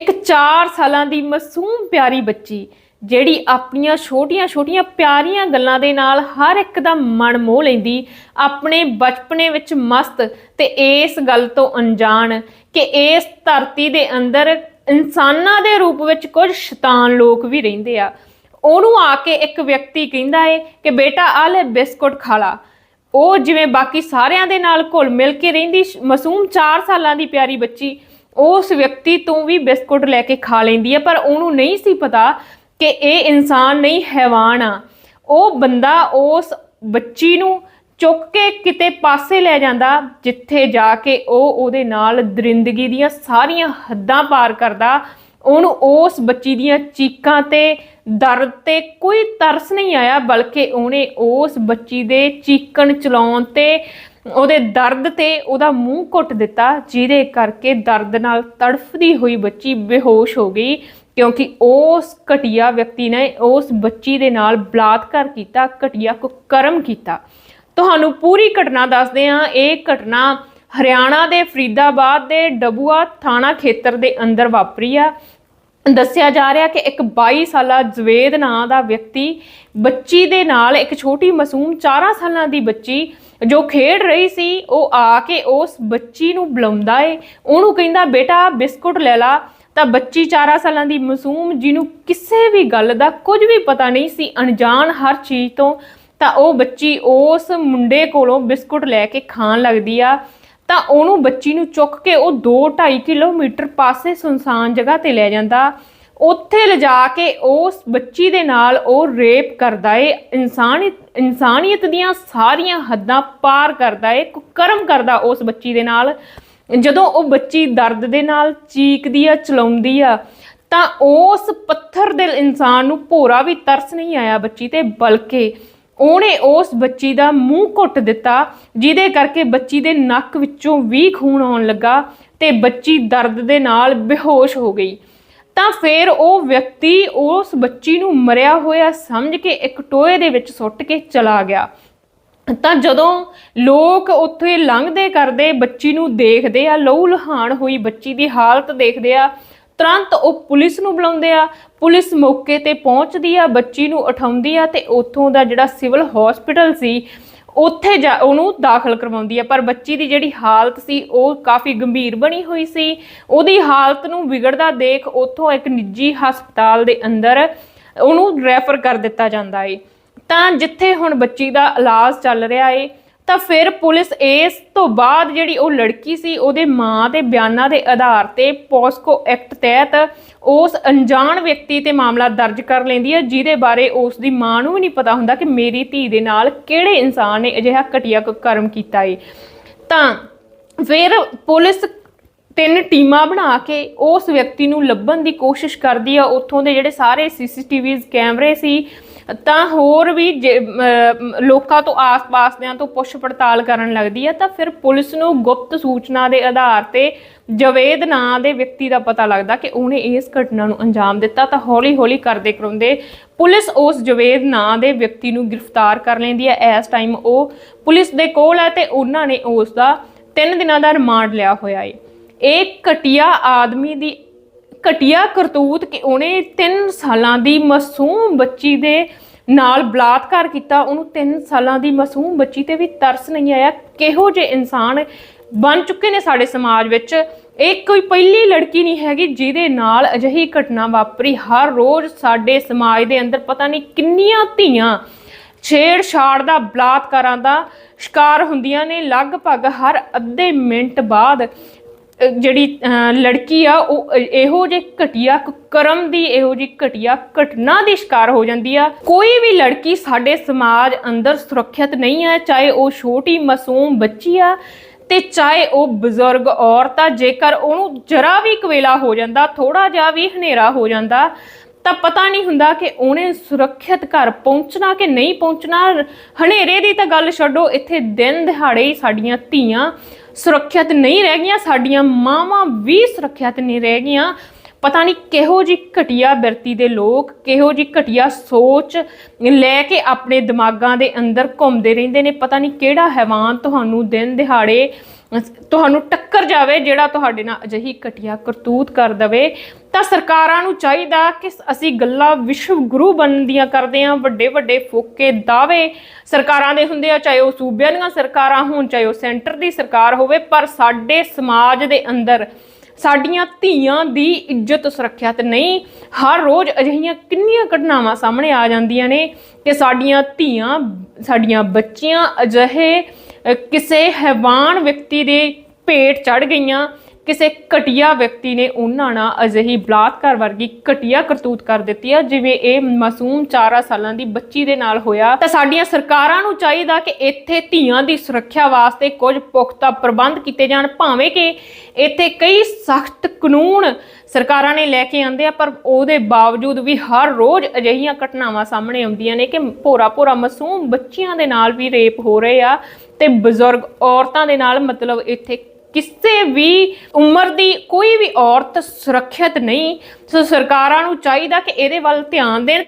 ਇੱਕ 4 ਸਾਲਾਂ ਦੀ ਮਾਸੂਮ ਪਿਆਰੀ ਬੱਚੀ, ਜਿਹੜੀ ਆਪਣੀਆਂ ਛੋਟੀਆਂ-ਛੋਟੀਆਂ ਪਿਆਰੀਆਂ ਗੱਲਾਂ ਦੇ ਨਾਲ ਹਰ ਇੱਕ ਦਾ ਮਨ ਮੋਹ ਲੈਂਦੀ, ਆਪਣੇ ਬਚਪਨੇ ਵਿੱਚ ਮਸਤ ਤੇ ਇਸ ਗੱਲ ਤੋਂ ਅਣਜਾਣ ਕਿ ਇਸ ਧਰਤੀ ਦੇ ਅੰਦਰ ਇਨਸਾਨਾਂ ਦੇ ਰੂਪ ਵਿੱਚ ਕੁਝ ਸ਼ੈਤਾਨ ਲੋਕ ਵੀ ਰਹਿੰਦੇ ਆ। ਉਹਨੂੰ ਆ ਕੇ ਇੱਕ ਵਿਅਕਤੀ ਕਹਿੰਦਾ ਏ ਕਿ ਬੇਟਾ, ਆ ਲੈ ਬਿਸਕੁਟ ਖਾ ਲਾ। ਉਹ ਜਿਵੇਂ ਬਾਕੀ ਸਾਰਿਆਂ ਦੇ ਨਾਲ ਘੁਲ ਮਿਲ ਕੇ ਰਹਿੰਦੀ ਮਾਸੂਮ 4 ਸਾਲਾਂ ਦੀ ਪਿਆਰੀ ਬੱਚੀ ਉਸ ਵਿਅਕਤੀ ਤੋਂ ਵੀ ਬਿਸਕੁਟ ਲੈ ਕੇ ਖਾ ਲੈਂਦੀ ਹੈ ਪਰ ਉਹਨੂੰ ਨਹੀਂ ਸੀ ਪਤਾ ਕਿ ਇਹ ਇਨਸਾਨ ਨਹੀਂ ਹੈਵਾਨ ਆ। ਉਹ ਬੰਦਾ ਉਸ ਬੱਚੀ ਨੂੰ ਚੁੱਕ ਕੇ ਕਿਤੇ ਪਾਸੇ ਲੈ ਜਾਂਦਾ, ਜਿੱਥੇ ਜਾ ਕੇ ਉਹ ਉਹਦੇ ਨਾਲ ਦਰਿੰਦਗੀ ਦੀਆਂ ਸਾਰੀਆਂ ਹੱਦਾਂ ਪਾਰ ਕਰਦਾ। ਉਹਨੂੰ ਉਸ ਬੱਚੀ ਦੀਆਂ ਚੀਕਾਂ ਤੇ ਦਰਦ ਤੇ ਕੋਈ ਤਰਸ ਨਹੀਂ ਆਇਆ, ਬਲਕਿ ਉਹਨੇ ਉਸ ਬੱਚੀ ਦੇ ਚੀਕਣ ਚਲਾਉਣ ਤੇ ਉਹਦੇ ਦਰਦ ਤੇ ਉਹਦਾ ਮੂੰਹ ਘੁੱਟ ਦਿੱਤਾ, ਜਿਹਦੇ ਕਰਕੇ ਦਰਦ ਨਾਲ ਤੜਫਦੀ ਹੋਈ ਬੱਚੀ ਬੇਹੋਸ਼ ਹੋ ਗਈ, ਕਿਉਂਕਿ ਉਸ ਘਟੀਆ ਵਿਅਕਤੀ ਨੇ ਉਸ ਬੱਚੀ ਦੇ ਨਾਲ ਬਲਾਤਕਾਰ ਕੀਤਾ, ਘਟੀਆ ਕੁਕਰਮ ਕੀਤਾ। ਤੁਹਾਨੂੰ ਪੂਰੀ ਘਟਨਾ ਦੱਸਦੇ ਹਾਂ। ਇਹ ਘਟਨਾ ਹਰਿਆਣਾ ਦੇ ਫਰੀਦਾਬਾਦ ਦੇ ਡਬੂਆ ਥਾਣਾ ਖੇਤਰ ਦੇ ਅੰਦਰ ਵਾਪਰੀ ਆ। ਦੱਸਿਆ ਜਾ ਰਿਹਾ ਕਿ ਇੱਕ 22 ਸਾਲਾ ਜਵੇਦ ਨਾਂ ਦਾ ਵਿਅਕਤੀ ਬੱਚੀ ਦੇ ਨਾਲ ਇੱਕ ਛੋਟੀ ਮਾਸੂਮ 4 ਸਾਲਾਂ ਦੀ ਬੱਚੀ ਜੋ ਖੇਡ ਰਹੀ ਸੀ, ਉਹ ਆ ਕੇ ਉਸ ਬੱਚੀ ਨੂੰ ਬੁਲਾਉਂਦਾ ਏ। ਉਹਨੂੰ ਕਹਿੰਦਾ, ਬੇਟਾ, ਬਿਸਕੁਟ ਲੈ ਲਾ। ਤਾਂ ਬੱਚੀ 4 ਸਾਲਾਂ ਦੀ ਮਾਸੂਮ ਜਿਹਨੂੰ ਕਿਸੇ ਵੀ ਗੱਲ ਦਾ ਕੁਝ ਵੀ ਪਤਾ ਨਹੀਂ ਸੀ, ਅਣਜਾਣ ਹਰ ਚੀਜ਼ ਤੋਂ, ਤਾਂ ਉਹ ਬੱਚੀ ਉਸ ਮੁੰਡੇ ਕੋਲੋਂ ਬਿਸਕੁਟ ਲੈ ਕੇ ਖਾਣ ਲੱਗਦੀ ਆ। ਤਾਂ ਉਹਨੂੰ ਬੱਚੀ ਨੂੰ ਚੁੱਕ ਕੇ ਉਹ 2.5 ਕਿਲੋਮੀਟਰ ਪਾਸੇ ਸੁਨਸਾਨ ਜਗ੍ਹਾ ਤੇ ਲੈ ਜਾਂਦਾ। ਉੱਥੇ ਲਿਜਾ ਕੇ ਉਸ ਬੱਚੀ ਦੇ ਨਾਲ ਉਹ ਰੇਪ ਕਰਦਾ ਏ। ਇਨਸਾਨੀਅਤ ਇਨਸਾਨੀਅਤ ਦੀਆਂ ਸਾਰੀਆਂ ਹੱਦਾਂ ਪਾਰ ਕਰਦਾ ਏ, ਕੁਕਰਮ ਕਰਦਾ ਉਸ ਬੱਚੀ ਦੇ ਨਾਲ। ਜਦੋਂ ਉਹ ਬੱਚੀ ਦਰਦ ਦੇ ਨਾਲ ਚੀਕਦੀ ਆ, ਚਲਾਉਂਦੀ ਆ, ਤਾਂ ਉਸ ਪੱਥਰ ਦਿਲ ਇਨਸਾਨ ਨੂੰ ਭੋਰਾ ਵੀ ਤਰਸ ਨਹੀਂ ਆਇਆ ਬੱਚੀ ਤੇ, ਬਲਕਿ ਉਹਨੇ ਉਸ ਬੱਚੀ ਦਾ ਮੂੰਹ ਘੁੱਟ ਦਿੱਤਾ, ਜਿਹਦੇ ਕਰਕੇ ਬੱਚੀ ਦੇ ਨੱਕ ਵਿੱਚੋਂ ਵੀ ਖੂਨ ਆਉਣ ਲੱਗਾ ਤੇ ਬੱਚੀ ਦਰਦ ਦੇ ਨਾਲ ਬੇਹੋਸ਼ ਹੋ ਗਈ। ਤਾਂ ਫਿਰ ਉਹ ਵਿਅਕਤੀ ਉਸ ਬੱਚੀ ਨੂੰ ਮਰਿਆ ਹੋਇਆ ਸਮਝ ਕੇ ਇੱਕ ਟੋਏ ਦੇ ਵਿੱਚ ਸੁੱਟ ਕੇ ਚਲਾ ਗਿਆ। ਤਾਂ ਜਦੋਂ ਲੋਕ ਉੱਥੇ ਲੰਘਦੇ ਕਰਦੇ ਬੱਚੀ ਨੂੰ ਦੇਖਦੇ ਆ ਲਹੂ ਲਹਾਨ ਹੋਈ ਬੱਚੀ ਦੀ ਹਾਲਤ ਦੇਖਦੇ ਆ ਤੁਰੰਤ ਉਹ ਪੁਲਿਸ ਨੂੰ ਬੁਲਾਉਂਦੇ ਆ, ਪੁਲਿਸ ਮੌਕੇ ਤੇ ਪਹੁੰਚਦੀ ਆ, ਬੱਚੀ ਨੂੰ ਉਠਾਉਂਦੀ ਆ ਤੇ ਉੱਥੋਂ ਦਾ ਜਿਹੜਾ ਸਿਵਲ ਹਸਪੀਟਲ ਸੀ, ਉੱਥੇ ਜਾ ਉਹਨੂੰ ਦਾਖਲ ਕਰਵਾਉਂਦੀ ਆ। ਪਰ ਬੱਚੀ ਦੀ ਜਿਹੜੀ ਹਾਲਤ ਸੀ, ਉਹ ਕਾਫੀ ਗੰਭੀਰ ਬਣੀ ਹੋਈ ਸੀ। ਉਹਦੀ ਹਾਲਤ ਨੂੰ ਵਿਗੜਦਾ ਦੇਖ ਉੱਥੋਂ ਇੱਕ ਨਿੱਜੀ ਹਸਪਤਾਲ ਦੇ ਅੰਦਰ ਉਹਨੂੰ ਰੈਫਰ ਕਰ ਦਿੱਤਾ ਜਾਂਦਾ ਏ। ਤਾਂ ਜਿੱਥੇ ਹੁਣ ਬੱਚੀ ਦਾ ਇਲਾਜ ਚੱਲ ਰਿਹਾ ਏ ਤਾਂ ਫਿਰ ਪੁਲਿਸ ਇਸ ਤੋਂ ਬਾਅਦ ਜਿਹੜੀ ਉਹ ਲੜਕੀ ਸੀ, ਉਹਦੇ ਮਾਂ ਦੇ ਬਿਆਨਾਂ ਦੇ ਆਧਾਰ ਤੇ ਪੋਸਕੋ ਐਕਟ ਤਹਿਤ ਉਸ ਅਣਜਾਣ ਵਿਅਕਤੀ ਤੇ ਮਾਮਲਾ ਦਰਜ ਕਰ ਲੈਂਦੀ ਹੈ, ਜਿਹਦੇ ਬਾਰੇ ਉਸ ਦੀ ਮਾਂ ਨੂੰ ਵੀ ਨਹੀਂ ਪਤਾ ਹੁੰਦਾ ਕਿ ਮੇਰੀ ਧੀ ਦੇ ਨਾਲ ਕਿਹੜੇ ਇਨਸਾਨ ਨੇ ਅਜਿਹਾ ਘਟੀਆ ਕਰਮ ਕੀਤਾ ਏ। ਤਾਂ ਫਿਰ ਪੁਲਿਸ ਤਿੰਨ ਟੀਮਾਂ ਬਣਾ ਕੇ ਉਸ ਵਿਅਕਤੀ ਨੂੰ ਲੱਭਣ ਦੀ ਕੋਸ਼ਿਸ਼ ਕਰਦੀ ਆ। ਉੱਥੋਂ ਦੇ ਜਿਹੜੇ ਸਾਰੇ ਸੀਸੀਟੀਵੀਜ਼ ਕੈਮਰੇ ਸੀ ਤਾਂ ਹੋਰ ਵੀ ਜੇ- ਲੋਕਾਂ ਤੋਂ ਆਸ ਪਾਸਦਿਆਂ ਤੋਂ ਪੁੱਛ ਪੜਤਾਲ ਕਰਨ ਲੱਗਦੀ ਹੈ, ਤਾਂ ਫਿਰ ਪੁਲਿਸ ਨੂੰ ਗੁਪਤ ਸੂਚਨਾ ਦੇ ਆਧਾਰ ਤੇ ਜਵੇਦ ਨਾਂ ਦੇ ਵਿਅਕਤੀ ਦਾ ਪਤਾ ਲੱਗਦਾ ਕਿ ਉਹਨੇ ਇਸ ਘਟਨਾ ਨੂੰ ਅੰਜਾਮ ਦਿੱਤਾ, ਤਾਂ ਹੌਲੀ-ਹੌਲੀ ਕਰਦੇ ਕਰਾਉਂਦੇ ਪੁਲਿਸ ਉਸ ਜਵੇਦ ਨਾਂ ਦੇ ਵਿਅਕਤੀ ਨੂੰ ਗ੍ਰਿਫਤਾਰ ਕਰ ਲੈਂਦੀ ਹੈ। ਇਸ ਟਾਈਮ ਉਹ ਪੁਲਿਸ ਦੇ ਕੋਲ ਹੈ ਤੇ ਉਹਨਾਂ ਨੇ ਉਸ ਦਾ 3 ਦਿਨਾਂ ਦਾ ਰਿਮਾਂਡ ਲਿਆ ਹੋਇਆ ਹੈ। ਇਹ ਘਟੀਆ ਆਦਮੀ ਦੀ ਘਟੀਆ ਕਰਤੂਤ ਕਿ ਉਹਨੇ 3 ਸਾਲਾਂ ਦੀ ਮਾਸੂਮ ਬੱਚੀ ਦੇ ਨਾਲ ਬਲਾਤਕਾਰ ਕੀਤਾ। ਉਹਨੂੰ 3 ਸਾਲਾਂ ਦੀ ਮਾਸੂਮ ਬੱਚੀ ਤੇ ਵੀ ਤਰਸ ਨਹੀਂ ਆਇਆ। ਕਿਹੋ ਜਿਹੇ ਇਨਸਾਨ ਬਣ ਚੁੱਕੇ ਨੇ ਸਾਡੇ ਸਮਾਜ ਵਿੱਚ। ਇਹ ਕੋਈ ਪਹਿਲੀ ਲੜਕੀ ਨਹੀਂ ਹੈਗੀ ਜਿਹਦੇ ਨਾਲ ਅਜਿਹੀ ਘਟਨਾ ਵਾਪਰੀ। ਹਰ ਰੋਜ਼ ਸਾਡੇ ਸਮਾਜ ਦੇ ਅੰਦਰ ਪਤਾ ਨਹੀਂ ਕਿੰਨੀਆਂ ਧੀਆਂ ਛੇੜਛਾੜ ਦਾ, ਬਲਾਤਕਾਰਾਂ ਦਾ ਸ਼ਿਕਾਰ ਹੁੰਦੀਆਂ ਨੇ। ਲਗਭਗ ਹਰ ਅੱਧੇ ਮਿੰਟ ਬਾਅਦ ਜਿਹੜੀ ਲੜਕੀ ਆ, ਉਹ ਇਹੋ ਜਿਹੇ ਘਟੀਆ ਕਰਮ ਦੀ ਇਹੋ ਜਿਹੀ ਘਟੀਆ ਘਟਨਾ ਦੀ ਸ਼ਿਕਾਰ ਹੋ ਜਾਂਦੀ ਆ। ਕੋਈ ਵੀ ਲੜਕੀ ਸਾਡੇ ਸਮਾਜ ਅੰਦਰ ਸੁਰੱਖਿਅਤ ਨਹੀਂ ਹੈ ਚਾਹੇ ਉਹ ਛੋਟੀ ਮਾਸੂਮ ਬੱਚੀ ਆ, ਤੇ ਚਾਹੇ ਉਹ ਬਜ਼ੁਰਗ ਔਰਤ ਆ, ਜੇਕਰ ਉਹਨੂੰ ਜਰਾ ਵੀ ਕਵੇਲਾ ਹੋ ਜਾਂਦਾ ਥੋੜਾ ਜਿਹਾ ਵੀ ਹਨੇਰਾ ਹੋ ਜਾਂਦਾ, ਤਾਂ ਪਤਾ ਨਹੀਂ ਹੁੰਦਾ ਕਿ ਉਹਨੇ ਸੁਰੱਖਿਅਤ ਘਰ ਪਹੁੰਚਣਾ ਕਿ ਨਹੀਂ ਪਹੁੰਚਣਾ। ਹਨੇਰੇ ਦੀ ਤਾਂ ਗੱਲ ਛੱਡੋ, ਇੱਥੇ ਦਿਨ ਦਿਹਾੜੇ ਹੀ ਸਾਡੀਆਂ ਧੀਆਂ ਸੁਰੱਖਿਅਤ ਨਹੀਂ ਰਹਿ ਗਈਆਂ, ਸਾਡੀਆਂ ਮਾਵਾਂ ਵੀ ਸੁਰੱਖਿਅਤ ਨਹੀਂ ਰਹਿ ਗਈਆਂ। ਪਤਾ ਨਹੀਂ ਕਿਹੋ ਜੀ ਘਟੀਆ ਬਿਰਤੀ ਦੇ ਲੋਕ, ਕਿਹੋ ਜੀ ਘਟੀਆ ਸੋਚ ਲੈ ਕੇ ਆਪਣੇ ਦਿਮਾਗਾਂ ਦੇ ਅੰਦਰ ਘੁੰਮਦੇ ਰਹਿੰਦੇ ਨੇ। ਪਤਾ ਨਹੀਂ ਕਿਹੜਾ ਹੈਵਾਨ ਤੁਹਾਨੂੰ ਦਿਨ ਦਿਹਾੜੇ ਤੁਹਾਨੂੰ ਟੱਕਰ ਜਾਵੇ, ਜਿਹੜਾ ਤੁਹਾਡੇ ਨਾਲ ਅਜਿਹੀ ਘਟੀਆ ਕਰਤੂਤ ਕਰ ਦਵੇ। ਤਾਂ ਸਰਕਾਰਾਂ ਨੂੰ ਚਾਹੀਦਾ ਕਿ ਅਸੀਂ ਗੱਲਾਂ ਵਿਸ਼ਵ ਗੁਰੂ ਬਣਨ ਦੀਆਂ ਕਰਦੇ ਹਾਂ, ਵੱਡੇ ਵੱਡੇ ਫੋਕੇ ਦਾਅਵੇ ਸਰਕਾਰਾਂ ਦੇ ਹੁੰਦੇ ਆ, ਚਾਹੇ ਉਹ ਸੂਬਿਆਂ ਦੀਆਂ ਸਰਕਾਰਾਂ ਹੋਣ, ਚਾਹੇ ਉਹ ਸੈਂਟਰ ਦੀ ਸਰਕਾਰ ਹੋਵੇ, ਪਰ ਸਾਡੇ ਸਮਾਜ ਦੇ ਅੰਦਰ ਸਾਡੀਆਂ ਧੀਆਂ ਦੀ ਇੱਜ਼ਤ ਸੁਰੱਖਿਅਤ ਨਹੀਂ। ਹਰ ਰੋਜ਼ ਅਜਿਹੀਆਂ ਕਿੰਨੀਆਂ ਘਟਨਾਵਾਂ ਸਾਹਮਣੇ ਆ ਜਾਂਦੀਆਂ ਨੇ ਕਿ ਸਾਡੀਆਂ ਧੀਆਂ, ਸਾਡੀਆਂ ਬੱਚੀਆਂ ਅਜਿਹੇ ਕਿਸੇ ਹੈਵਾਨ ਵਿਅਕਤੀ ਦੇ ਭੇਟ ਚੜ ਗਈਆਂ ਕਿਸੇ ਘਟੀਆ ਵਿਅਕਤੀ ਨੇ ਉਹਨਾਂ ਨਾਲ ਅਜਿਹੀ ਬਲਾਤਕਾਰ ਵਰਗੀ ਘਟੀਆ ਕਰਤੂਤ ਕਰ ਦਿੱਤੀ ਆ, ਜਿਵੇਂ ਇਹ ਮਾਸੂਮ 4 ਸਾਲਾਂ ਦੀ ਬੱਚੀ ਦੇ ਨਾਲ ਹੋਇਆ। ਤਾਂ ਸਾਡੀਆਂ ਸਰਕਾਰਾਂ ਨੂੰ ਚਾਹੀਦਾ ਕਿ ਇੱਥੇ ਧੀਆਂ ਦੀ ਸੁਰੱਖਿਆ ਵਾਸਤੇ ਕੁਝ ਪੁਖਤਾ ਪ੍ਰਬੰਧ ਕੀਤੇ ਜਾਣ, ਭਾਵੇਂ ਕਿ ਇੱਥੇ ਕਈ ਸਖਤ ਕਾਨੂੰਨ ਸਰਕਾਰਾਂ ਨੇ ਲੈ ਕੇ ਆਂਦੇ ਆ, ਪਰ ਉਹਦੇ ਬਾਵਜੂਦ ਵੀ ਹਰ ਰੋਜ਼ ਅਜਿਹੀਆਂ ਘਟਨਾਵਾਂ ਸਾਹਮਣੇ ਆਉਂਦੀਆਂ ਨੇ ਕਿ ਭੋਰਾ ਭੋਰਾ ਮਾਸੂਮ ਬੱਚਿਆਂ ਦੇ ਨਾਲ ਵੀ ਰੇਪ ਹੋ ਰਹੇ ਆ ਤੇ ਬਜ਼ੁਰਗ ਔਰਤਾਂ ਦੇ ਨਾਲ ਮਤਲਬ ਇੱਥੇ ਕਿਸੇ ਵੀ ਉਮਰ ਦੀ ਕੋਈ ਵੀ ਔਰਤ ਸੁਰੱਖਿਅਤ ਨਹੀਂ, ਸੋ ਸਰਕਾਰਾਂ ਨੂੰ ਚਾਹੀਦਾ ਕਿ ਇਹਦੇ ਵੱਲ ਧਿਆਨ ਦੇਣ।